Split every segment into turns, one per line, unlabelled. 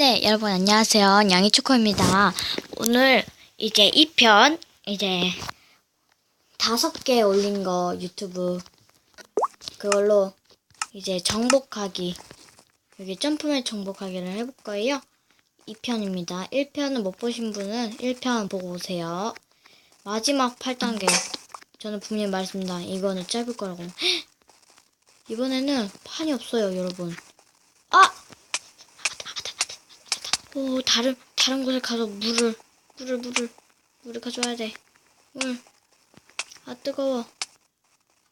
네, 여러분 안녕하세요. 양이초코입니다. 오늘 이제 2편 이제 다섯 개 올린 거 유튜브 그걸로 이제 정복하기 여기 점프맨 정복하기를 해볼 거예요. 2편입니다. 1편은 못 보신 분은 1편 보고 오세요. 마지막 8단계 저는 분명히 말했습니다. 이거는 짧을 거라고. 헉! 이번에는 판이 없어요, 여러분. 아! 오 다른 다른 곳에 가서 물을 물을 물을 물을 가져와야 돼. 물. 아 뜨거워.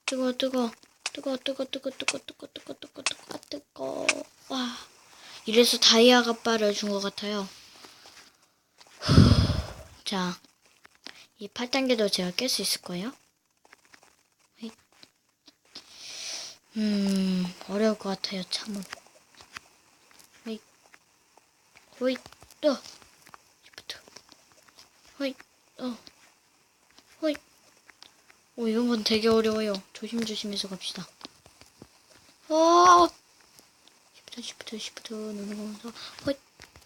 뜨거워 뜨거워 뜨거워 뜨거워 뜨거워 뜨거워 뜨거워 뜨거워 뜨거워 뜨거워 아 뜨거워. 와. 이래서 다이아 가빠를 준 것 같아요. 후. 자, 이 8단계도 제가 깰 수 있을 거예요. 휘. 음, 어려울 것 같아요, 참은. 호이 또. 시프트 호이 또. 호이 오 이런 건 되게 어려워요. 조심조심해서 갑시다. 어 시프트 시프트 시프트 누르면서. 호이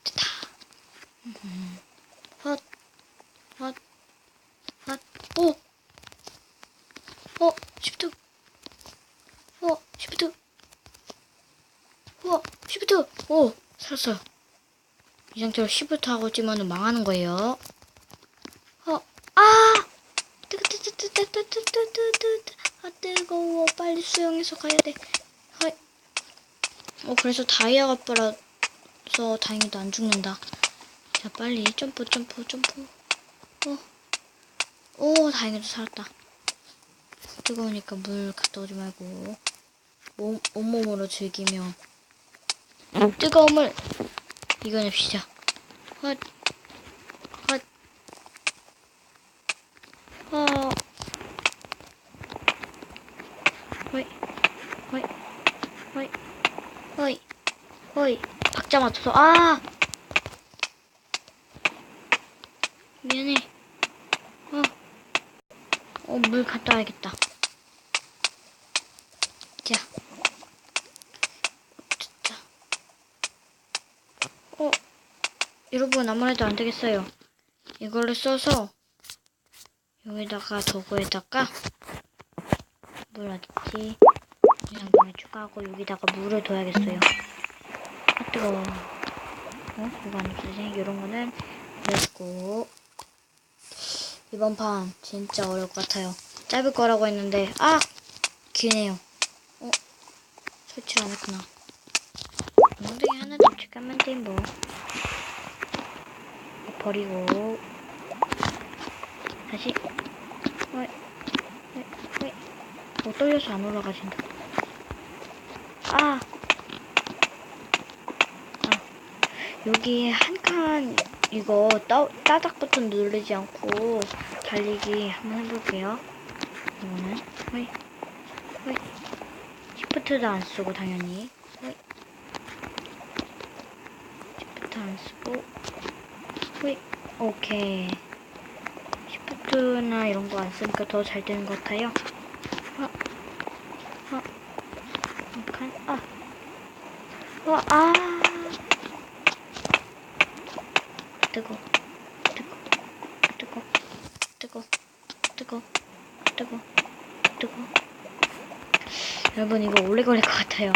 됐다 음, 헛헛헛오 어 시프트 어 시프트 어 시프트 오 살았어요 이 상태로 시프트 하고 찌면은 망하는 거예요. 어, 아! 아, 뜨거워. 빨리 수영해서 가야 돼. 허이. 어, 그래서 다이아가 빨아서 다행히도 안 죽는다. 자, 빨리 점프, 점프, 점프. 어. 오, 다행히도 살았다. 뜨거우니까 물 갖다 오지 말고 몸, 온몸으로 즐기며 뜨거움을 이겨냅시다. 헛, 헛, 어, 호이, 호이, 호이, 호이, 호이. 박자 맞춰서, 아! 미안해. 어, 어, 물 갖다 와야겠다. 자. 진짜. 어, 여러분 아무래도 안 되겠어요. 이걸로 써서 여기다가 도구에다가 물 어딨지? 양동에 추가하고 여기다가 물을 둬야겠어요. 아 뜨거워. 어? 이거 안 없어지네. 이런 거는 그랬고 이번 판 진짜 어려울 것 같아요. 짧을 거라고 했는데 아! 기네요. 어? 설치를 안 했구나. 엉덩이 하나 더 찍으면 돼, 뭐. 버리고. 다시. 어이, 어이, 어이. 뭐 떨려서 안 올라가진다. 아! 아. 여기 한 칸, 이거 따, 따닥 버튼 누르지 않고 달리기 한번 해볼게요. 이거는. 어이, 어이. 시프트도 안 쓰고, 당연히. 어이. 시프트 안 쓰고 오케이 시프트나 이런 거 안 쓰니까 더 잘 되는 것 같아요 어, 어, 약간 아, 어, 아, 뜨거, 뜨거, 뜨거, 뜨거, 뜨거, 뜨거, 뜨거. 여러분 이거 오래 걸릴 것 같아요.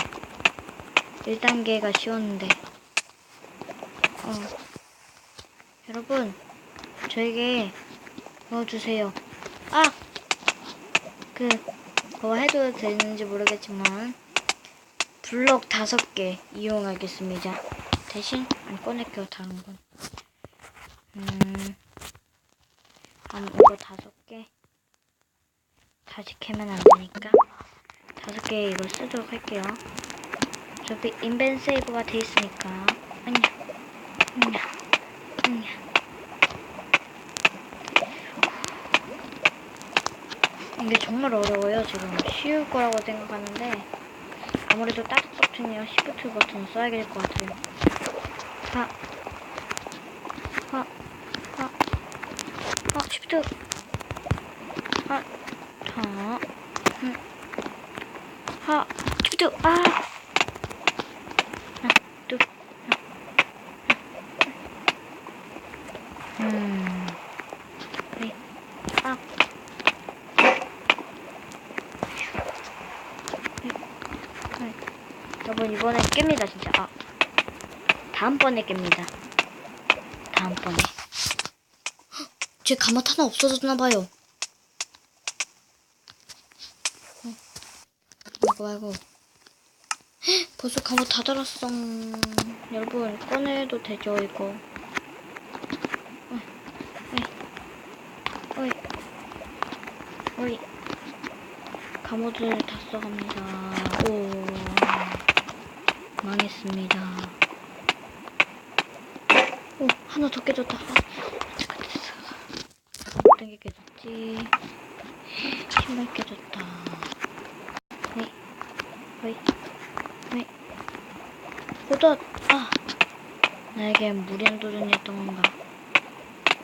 1단계가 쉬웠는데. 어. 여러분, 저에게 넣어주세요. 아! 그, 그거 해도 되는지 모르겠지만, 블럭 다섯 개 이용하겠습니다. 대신, 안 꺼낼게요, 다른 건. 음, 음, 이거 다섯 개. 다시 캐면 안 되니까. 다섯 개 이거 쓰도록 할게요. 어차피 인벤 세이브가 돼 있으니까. 아니야. 아니야. 이게 정말 어려워요. 지금 쉬울 거라고 생각하는데 아무래도 따뜻 버튼이랑 시프트 버튼을 써야 될 것 같아요. 하, 하, 하, 하, 시프트, 하, 하, 음, 하, 시프트, 아, 하나, 둘, 하나, 음. 네. 아. 네. 네. 여러분 이번에 깹니다 진짜. 아. 다음번에 깹니다. 다음번에. 헉, 제 가맛 하나 없어졌나봐요. 아이고 아이고. 헉, 벌써 가맛 다 달았어. 여러분 꺼내도 되죠 이거. 어이, 어이, 감옷을 다 써갑니다. 오, 망했습니다. 오, 하나 더 깨졌다. 아, 잠깐, 잠깐. 어떤 게 깨졌지? 신발 깨졌다. 어이, 어이, 어이. 호덧, 아, 나에겐 무리한 도전이었던 건가.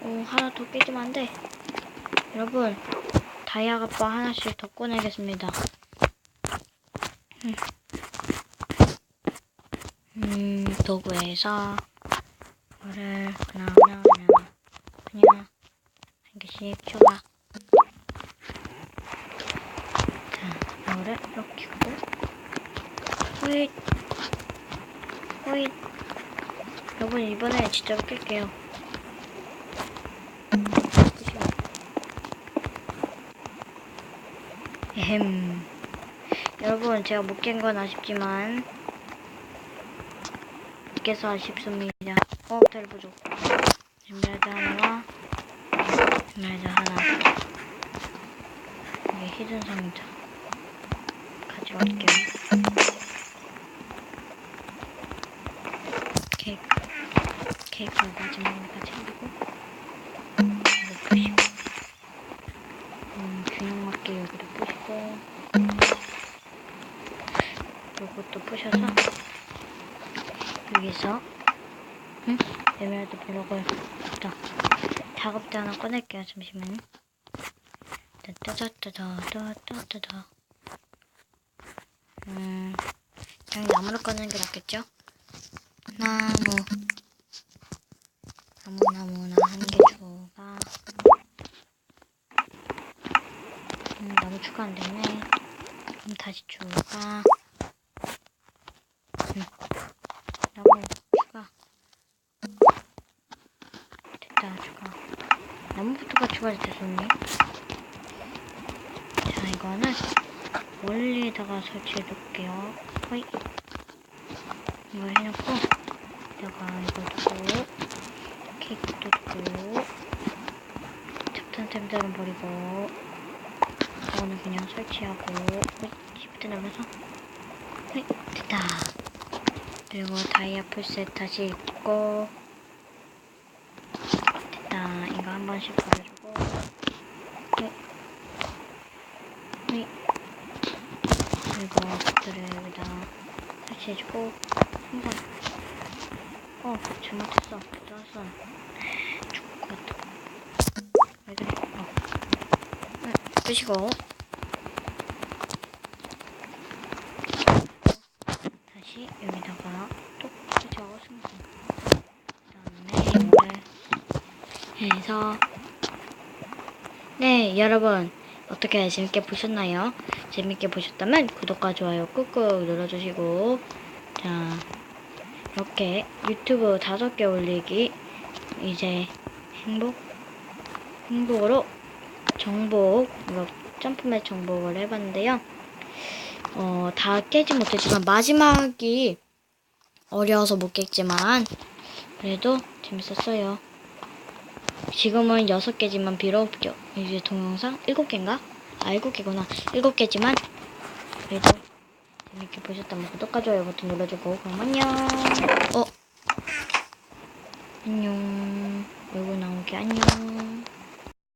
오, 하나 더 깨지면 안 돼. 여러분, 다이아 가빠 하나씩 더 꺼내겠습니다. 음, 음 도구에서 이거를 하나하나 그냥 한 개씩. 자, 이거를 이렇게 하고, 호잇, 호잇. 여러분, 이번에 진짜로 깰게요. 에헴. 여러분, 제가 못 깬 건 아쉽지만, 못 깨서 아쉽습니다. 어, 텔보죠. 준비하자 하나와, 준비하자 하나. 이게 히든 상자. 가져갈게요. 케이크. 케이크 마지막에 챙기고, 이거 푸시고. 음, 균형 맞게 여기도 푸시고 요것도 푸셔서 여기서? 응? 에메랄드 블록을 자 작업대 하나 꺼낼게요 잠시만 따다따다따다따다. 음 그냥 나무를 꺼내는 게 낫겠죠? 나무 나무 뭐. 나무나 한개 추가 음, 나무 추가 안되네. 그럼 다시 추가. 추가. 나무부터가 추가됐다, 손님. 자, 이거는 멀리에다가 설치해 둘게요. 호이. 이거 해놓고, 여기다가 이거 두고, 케이크도 두고, 잡탄템들은 버리고, 이거는 그냥 설치하고 시프트 눌러서 네, 됐다 그리고 다이아 풀셋 다시 입고 됐다 이거 한 번씩 버려주고. 네. 네. 그리고 것들을 여기다 설치해주고 항상 어 잘못했어. 좋았어 죽을 것 같아. 왜 그래? 어. 응, 끄시고 다시 여기다가 또 적어줍니다. 그다음에 해서 네 여러분 어떻게 재밌게 보셨나요? 재밌게 보셨다면 구독과 좋아요 꾹꾹 눌러주시고 자 이렇게 유튜브 다섯 개 올리기 이제 행복 행복으로 정복 점프맵 정복을 해봤는데요. 어, 다 깨지 못했지만 마지막이 어려워서 못 깼지만 그래도 재밌었어요. 지금은 여섯 개지만 비록 겨- 이제 동영상 일곱 개인가? 아 일곱 개구나. 일곱 개지만 그래도 재밌게 보셨다면 구독과 좋아요 버튼 눌러주고 그럼 안녕. 어 안녕. 얼굴 나오게 안녕.